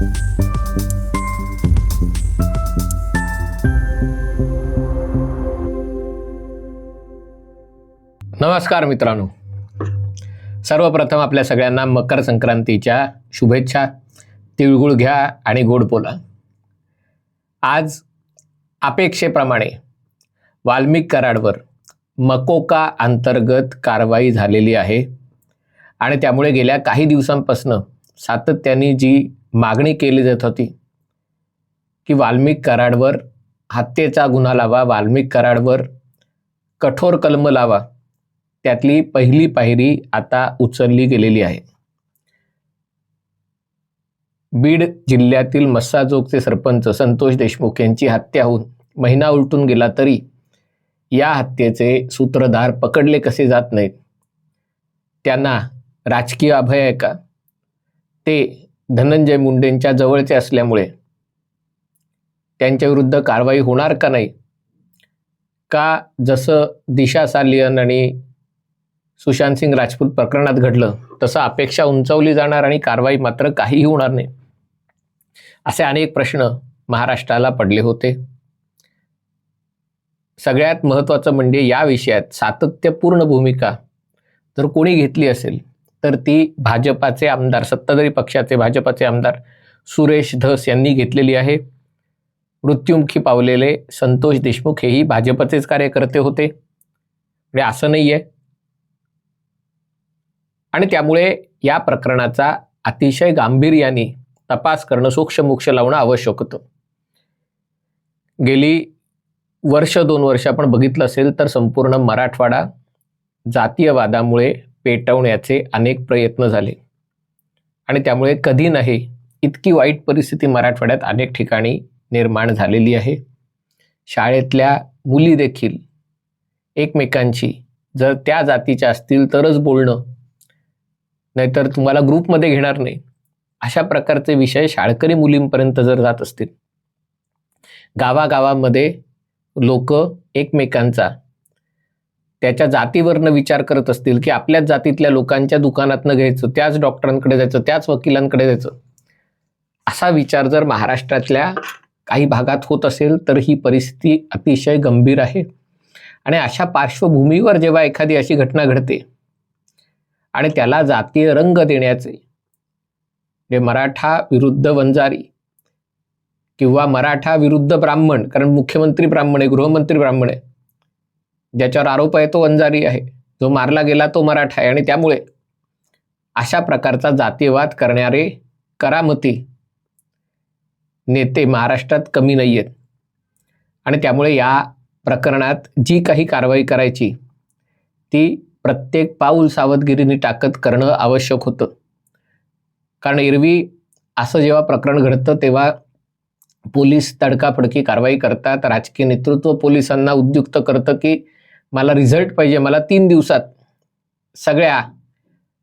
नमस्कार मित्रांनो. सर्वप्रथम आपल्या सगळ्यांना मकर संक्रांतीच्या शुभेच्छा तिळगुळ घ्या आणि गोड बोला. आज अपेक्षेप्रमाणे वाल्मिक कराडवर मकोका अंतर्गत कारवाई झालेली आहे. आणि त्यामुळे गेल्या काही दिवसांपासून सातत्याने जी मागणी केली जात होती की वाल्मिक कराडवर हत्येचा गुन्हा लावा वाल्मिक कराडवर कठोर कलम लावा. त्यातली पहिली पायरी आता उचलली गेलेली आहे. बीड जिल्ह्यातील मस्साजोगचे सरपंच संतोष देशमुख यांची हत्या होऊन महिना उलटून गेला तरी या हत्येचे सूत्रधार पकडले कसे जात नाहीत? त्यांना राजकीय अभय आहे का? ते धनंजय मुंडेंच्या जवळचे असल्यामुळे त्यांच्याविरुद्ध कारवाई होणार का नाही? का जसं दिशा सालियन आणि सुशांत सिंग राजपूत प्रकरणात घडलं तसं अपेक्षा उंचावली जाणार आणि कारवाई मात्र काहीही होणार नाही? असे अनेक प्रश्न महाराष्ट्राला पडले होते. सगळ्यात महत्त्वाचं म्हणजे या विषयात सातत्यपूर्ण भूमिका जर कोणी घेतली असेल तर ती भाजपाचे आमदार सत्ताधारी पक्षाचे भाजपाचे आमदार सुरेश धस यांनी घेतलेली आहे. मृत्युमुखी पावलेले संतोष देशमुख हेही भाजपचेच कार्यकर्ते होते. म्हणजे असं नाही आहे आणि त्यामुळे या प्रकरणाचा अतिशय गांभीर्याने तपास करणं सूक्ष्मोक्ष लावणं आवश्यक होतं. गेली वर्ष दोन वर्ष आपण बघितलं असेल तर संपूर्ण मराठवाडा जातीयवादामुळे पेटवण्याचे अनेक प्रयत्न झाले. आणि त्यामुळे कधी नाही इतकी वाईट परिस्थिती मराठवाड्यात अनेक ठिकाणी निर्माण झालेली आहे. शाळेतल्या मुली देखील एकमेकांची जर त्या जातीच्या असतील तरच बोलणं नाहीतर तुम्हाला ग्रुपमध्ये घेणार नाही. अशा प्रकारचे विषय शाळकरी मुलींपर्यंत जर जात असतील गावागावामध्ये लोक एकमेकांचा त्याच्या जातीवरनं विचार करत असतील की आपल्याच जातीतल्या लोकांच्या दुकानातनं घ्यायचं त्याच डॉक्टरांकडे जायचं त्याच वकिलांकडे जायचं. असा विचार जर महाराष्ट्रातल्या काही भागात होत असेल तर ही परिस्थिती अतिशय गंभीर आहे. आणि अशा पार्श्वभूमीवर जेव्हा एखादी अशी घटना घडते आणि त्याला जातीय रंग देण्याचे जे मराठा विरुद्ध वंजारी किंवा मराठा विरुद्ध ब्राह्मण कारण मुख्यमंत्री ब्राह्मण आहे गृहमंत्री ब्राह्मण आहे ज्याच्यावर आरोप आहे तो वंजारी आहे. जो मारला गेला तो मराठा आहे. आणि त्यामुळे अशा प्रकारचा जातीयवाद करणारे करामती नेते महाराष्ट्रात कमी नाही आहेत आणि त्यामुळे या प्रकरणात जी काही कारवाई करायची ती प्रत्येक पाऊल सावधगिरीने टाकत करणं आवश्यक होतं. कारण एरवी असं जेव्हा प्रकरण घडतं तेव्हा पोलीस तडकाफडकी कारवाई करतात. राजकीय नेतृत्व पोलिसांना उद्युक्त करतं की मला रिझल्ट पाहिजे मला तीन दिवसात सगळ्या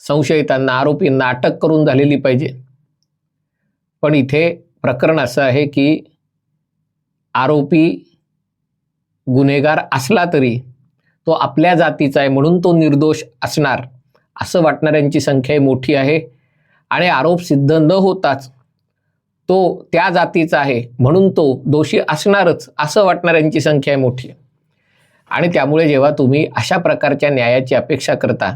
संशयितांना आरोपींना अटक करून झालेली पाहिजे. पण इथे प्रकरण असं आहे की आरोपी गुन्हेगार असला तरी तो आपल्या जातीचा आहे म्हणून तो निर्दोष असणार असं वाटणाऱ्यांची संख्या मोठी आहे. आणि आरोप सिद्ध न होताच तो त्या जातीचा आहे म्हणून तो दोषी असणारच असं वाटणाऱ्यांची संख्या मोठी आहे. आणि त्यामुळे जेव्हा तुम्ही अशा प्रकारच्या न्यायाची अपेक्षा करता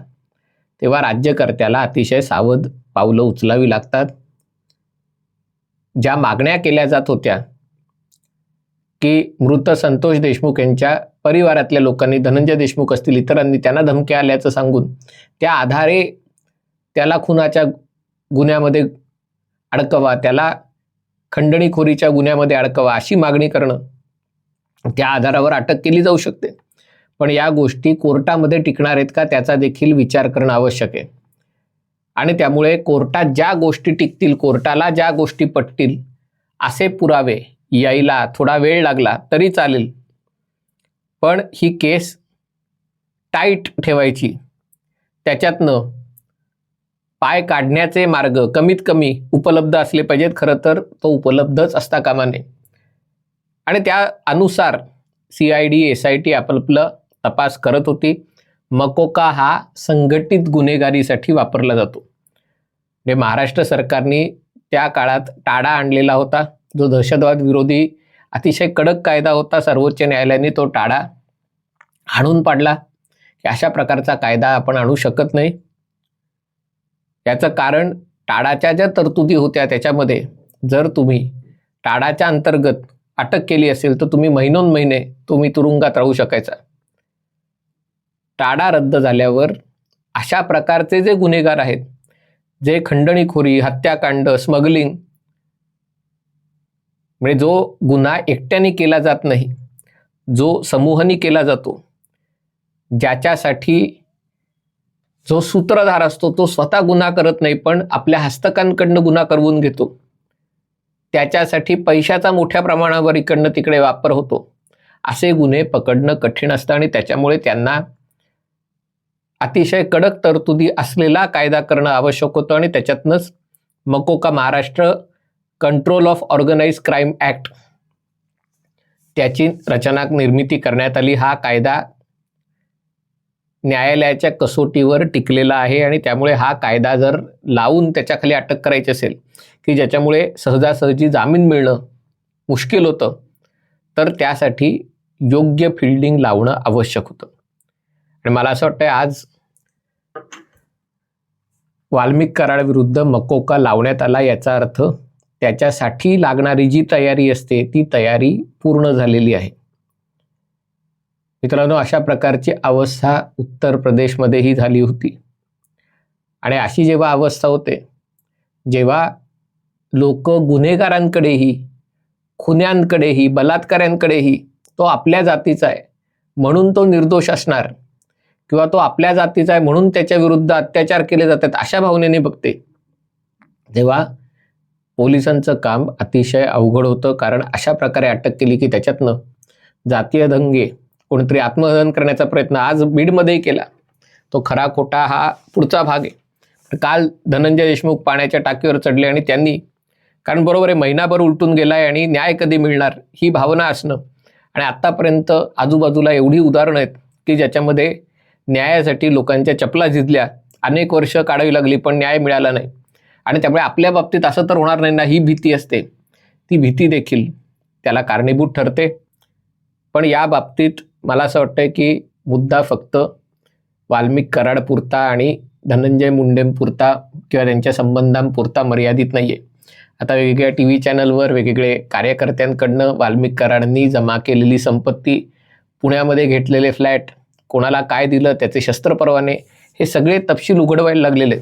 तेव्हा राज्यकर्त्याला अतिशय सावध पावलं उचलावी लागतात. ज्या मागण्या केल्या जात होत्या की मृत संतोष देशमुख यांच्या परिवारातल्या लोकांनी धनंजय देशमुख असतील इतरांनी त्यांना धमक्या आल्याचं सांगून त्या आधारे त्याला खुनाच्या गुन्ह्यामध्ये अडकवा त्याला खंडणीखोरीच्या गुन्ह्यामध्ये अडकवा अशी मागणी करणं त्या आधारावर अटक केली जाऊ शकते. पण या गोष्टी कोर्टामध्ये टिकणार आहेत का त्याचा देखील विचार करणं आवश्यक आहे. आणि त्यामुळे कोर्टात ज्या गोष्टी टिकतील कोर्टाला ज्या गोष्टी पटतील असे पुरावे यायला थोडा वेळ लागला तरी चालेल. पण ही केस टाईट ठेवायची. त्याच्यातनं पाय काढण्याचे मार्ग कमीत कमी उपलब्ध असले पाहिजेत खरं तर तो उपलब्धच असता कामा नये. आणि त्या अनुसार C I D S I T आपलं तपास करत होती. मकोका हा संघटित गुन्हेगारीसाठी वापरला जातो. म्हणजे महाराष्ट्र सरकारने त्या काळात टाडा आणलेला होता. जो दहशतवाद विरोधी अतिशय कडक कायदा होता. सर्वोच्च न्यायालयाने तो टाडा आणून पाडला. की अशा प्रकारचा कायदा आपण आणू शकत नाही. याचं कारण टाडाच्या ज्या तरतुदी होत्या त्याच्यामध्ये जर तुम्ही टाडाच्या अंतर्गत अटक केली असेल तर तुम्ही महिनोन महिने तुम्ही तुरुंगात राहू शकायचा. टाडा रद्द झाल्यावर अशा प्रकारचे जे गुन्हेगार आहेत जे खंडणीखोरी हत्याकांड स्मगलिंग म्हणजे जो गुन्हा एकट्याने केला जात नाही जो समूहाने केला जातो ज्याच्यासाठी जो सूत्रधार असतो तो स्वतः गुन्हा करत नाही पण आपल्या हस्तकांकडनं गुन्हा करवून घेतो. त्याच्यासाठी पैशाचा मोठ्या प्रमाणावर इकडनं तिकडे वापर होतो. असे गुन्हे पकडणं कठीण असतं आणि त्याच्यामुळे त्यांना अतिशय कडक तरतुदी असलेला कायदा करणं आवश्यक होतं आणि त्याच्यातनंच MCOCA Maharashtra control of organise crime act त्याची रचना निर्मिती करण्यात आली. हा कायदा न्यायालयाच्या कसोटीवर टिकलेला आहे आणि त्यामुळे हा कायदा जर लावून त्याच्याखाली अटक करायची असेल की ज्याच्यामुळे सहजासहजी जामीन मिळणं मुश्किल होतं तर त्यासाठी योग्य फिल्डिंग लावणं आवश्यक होतं. आणि मला असं वाटतंय आज वाल्मिक कराड विरुद्ध मकोका लावण्यात आला याचा अर्थ त्याच्यासाठी लागणारी जी तयारी असते ती तयारी पूर्ण झालेली आहे. मित्रांनो अशा प्रकारची अवस्था उत्तर प्रदेशमध्येही झाली होती. आणि अशी जेव्हा अवस्था होते जेव्हा लोक गुन्हेगारांकडेही खुन्यांकडेही बलात्काऱ्यांकडेही तो आपल्या जातीचा आहे म्हणून तो निर्दोष असणार. किंवा तो आपल्या जातीचा आहे म्हणून त्याच्या विरुद्ध अत्याचार केले जातात अशा भावनेने बघते. तेव्हा पोलिसांचं काम अतिशय अवघड होतं कारण अशा प्रकारे अटक केली की त्याच्यातनं जातीय दंगे कोणीतरी आत्महनन करण्याचा प्रयत्न आज बीडमध्येही केला. तो खरा खोटा हा पुढचा भाग आहे. काल धनंजय देशमुख पाण्याच्या टाकीवर चढले आणि त्यांनी कारण बरोबर आहे महिनाभर उलटून गेलाय आणि न्याय कधी मिळणार ही भावना असणं. आणि आत्तापर्यंत आजूबाजूला एवढी उदाहरणं आहेत की ज्याच्यामध्ये न्यायासाठी लोकांच्या चपला झिजल्या. अनेक वर्ष काढावी लागली पण न्याय मिळाला नाही. आणि त्यामुळे आपल्या बाबतीत असं तर होणार नाही ना ही भीती असते. ती भीती देखील त्याला कारणीभूत ठरते. पण या बाबतीत मला असं वाटतं की मुद्दा फक्त वाल्मिक कराडपुरता आणि धनंजय मुंडेंपुरता किंवा त्यांच्या संबंधांपुरता मर्यादित नाही आहे आता वेगवेगळ्या टी व्ही चॅनलवर वेगवेगळे कार्यकर्त्यांकडनं वाल्मिक कराडांनी जमा केलेली संपत्ती पुण्यामध्ये घेतलेले फ्लॅट कोणाला काय दिलं त्याचे शस्त्र परवाने हे सगळे तपशील उघडवायला लागलेले.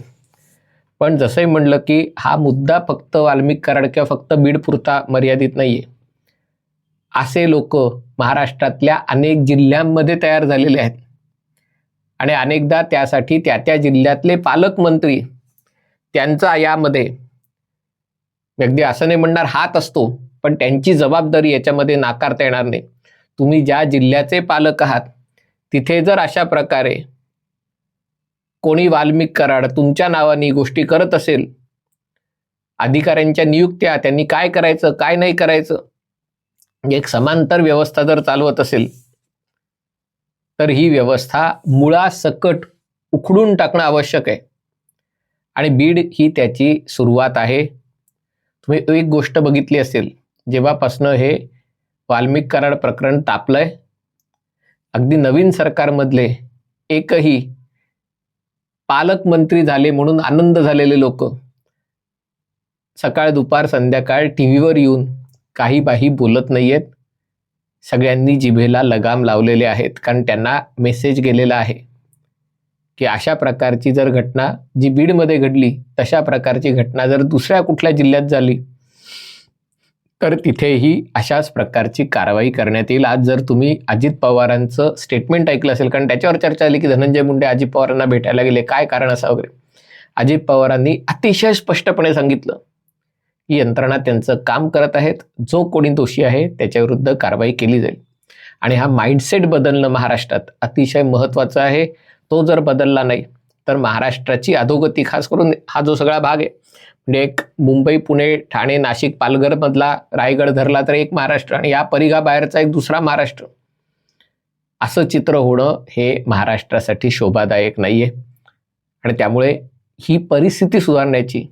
पण जसंही म्हणलं की हा मुद्दा फक्त वाल्मिक कराड किंवा फक्त बीडपुरता मर्यादित नाही आहे असे लोक महाराष्ट्रातल्या अनेक जिल्ह्यांमध्ये तयार झालेले आहेत. आणि अनेकदा त्यासाठी त्या त्या जिल्ह्यातले पालकमंत्री त्यांचा यामध्ये अगदी असं नाही म्हणणार हात असतो पण त्यांची जबाबदारी याच्यामध्ये नाकारता येणार नाही. तुम्ही ज्या जिल्ह्याचे पालक आहात तिथे जर अशा प्रकारे कोणी वाल्मिक कराड तुमच्या नावाने गोष्टी करत असेल अधिकाऱ्यांच्या नियुक्त्या त्यांनी काय करायचं काय नाही करायचं एक समांतर व्यवस्था जर चालवत असेल तर ही व्यवस्था मुळासकट उखडून टाकणं आवश्यक आहे. आणि बीड ही त्याची सुरुवात आहे. तुम्ही एक गोष्ट बघितली असेल जेव्हापासनं हे वाल्मिक कराड प्रकरण तापलं आहे अगदी नवीन सरकारमधले एकही पालकमंत्री झाले म्हणून आनंद झालेले लोक सकाळ दुपार संध्याकाळ टी व्हीवर येऊन काही बाही बोलत नाही आहेत सगळ्यांनी जिभेला लगाम लावलेले आहेत कारण त्यांना मेसेज गेलेला आहे की अशा प्रकारची जर घटना जी बीडमध्ये घडली तशा प्रकारची घटना जर दुसऱ्या कुठल्या जिल्ह्यात झाली तर तिथेही अशाच प्रकारची कारवाई करण्यात येईल. आज जर तुम्ही अजित पवारांचं स्टेटमेंट ऐकलं असेल कारण त्याच्यावर चर्चा आली की धनंजय मुंडे अजित पवारांना भेटायला गेले काय कारण असं वगैरे? अजित पवारांनी अतिशय स्पष्टपणे सांगितलं की यंत्रणा त्यांचं काम करत आहेत जो कोणी दोषी आहे त्याच्याविरुद्ध कारवाई केली जाईल. आणि हा माइंडसेट बदलणं महाराष्ट्रात अतिशय महत्त्वाचं आहे. तो जर बदलला नाही तर महाराष्ट्राची अधोगती खास करून हा जो सगळा भाग आहे म्हणजे एक मुंबई पुणे ठाणे नाशिक पालघरमधला रायगड धरला तर एक महाराष्ट्र आणि या परिघा बाहेरचा एक दुसरा महाराष्ट्र. असं चित्र होणं हे महाराष्ट्रासाठी शोभादायक नाही आहे आणि त्यामुळे ही परिस्थिती सुधारण्याची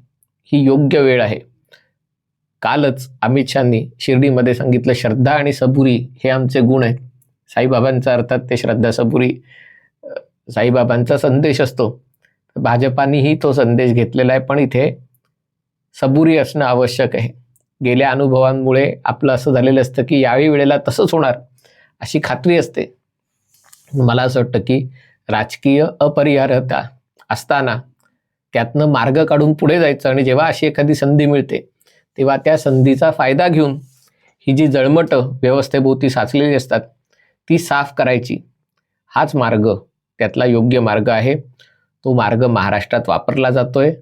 ही योग्य वेळ आहे. कालच अमित शहानी शिर्डीमध्ये सांगितलं श्रद्धा आणि सबुरी हे आमचे गुण आहेत. साईबाबांचा अर्थात ते श्रद्धा सबुरी साईबाबांचा संदेश असतो. भाजपानेही तो संदेश घेतलेला आहे पण इथे सबुरी असणं आवश्यक आहे. गेल्या अनुभवांमुळे आपलं असं झालेलं असतं की यावेळी वेळेला तसंच होणार अशी खात्री असते. मला असं वाटतं की राजकीय अपरिहार्यता असताना त्यातनं मार्ग काढून पुढे जायचं आणि जेव्हा अशी एखादी संधी मिळते तेव्हा त्या संधीचा फायदा घेऊन ही जी जळमटं व्यवस्थेभोवती साचलेली असतात ती साफ करायची हाच मार्ग त्यातला योग्य मार्ग आहे. तो मार्ग महाराष्ट्रात वापरला जातोय.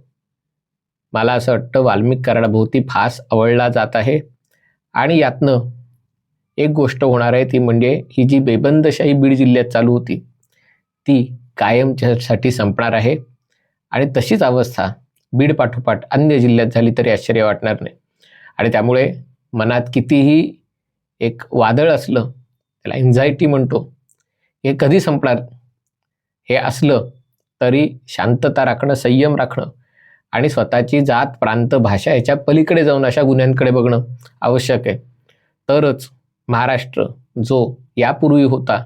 मला असं वाटतं वाल्मिक कराडाभोवती फास आवळला जात आहे. आणि यातनं एक गोष्ट होणार आहे ती म्हणजे ही जी बेबंदशाही बीड जिल्ह्यात चालू होती ती कायमच्यासाठी संपणार आहे. आणि तशीच अवस्था बीड पाठोपाठ अन्य जिल्ह्यात झाली तरी आश्चर्य वाटणार नाही. आणि त्यामुळे मनात कितीही एक वादळ असलं त्याला एन्झायटी म्हणतो हे कधी संपणार? हे असलं तरी शांतता राखणं संयम राखणं आणि स्वतःची जात प्रांत भाषा याच्या पलीकडे जाऊन अशा गुन्ह्यांकडे बघणं आवश्यक आहे. तरच महाराष्ट्र जो यापूर्वी होता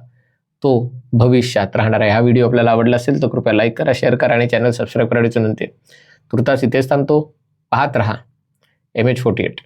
तो भविष्यात राहणार आहे. हा व्हिडिओ आपल्याला आवडला असेल तर कृपया लाईक करा शेअर करा आणि चॅनल सबस्क्राईब करायची विनंती तुर्तास इथेच थांबतो. पाहत रहा. M H forty eight.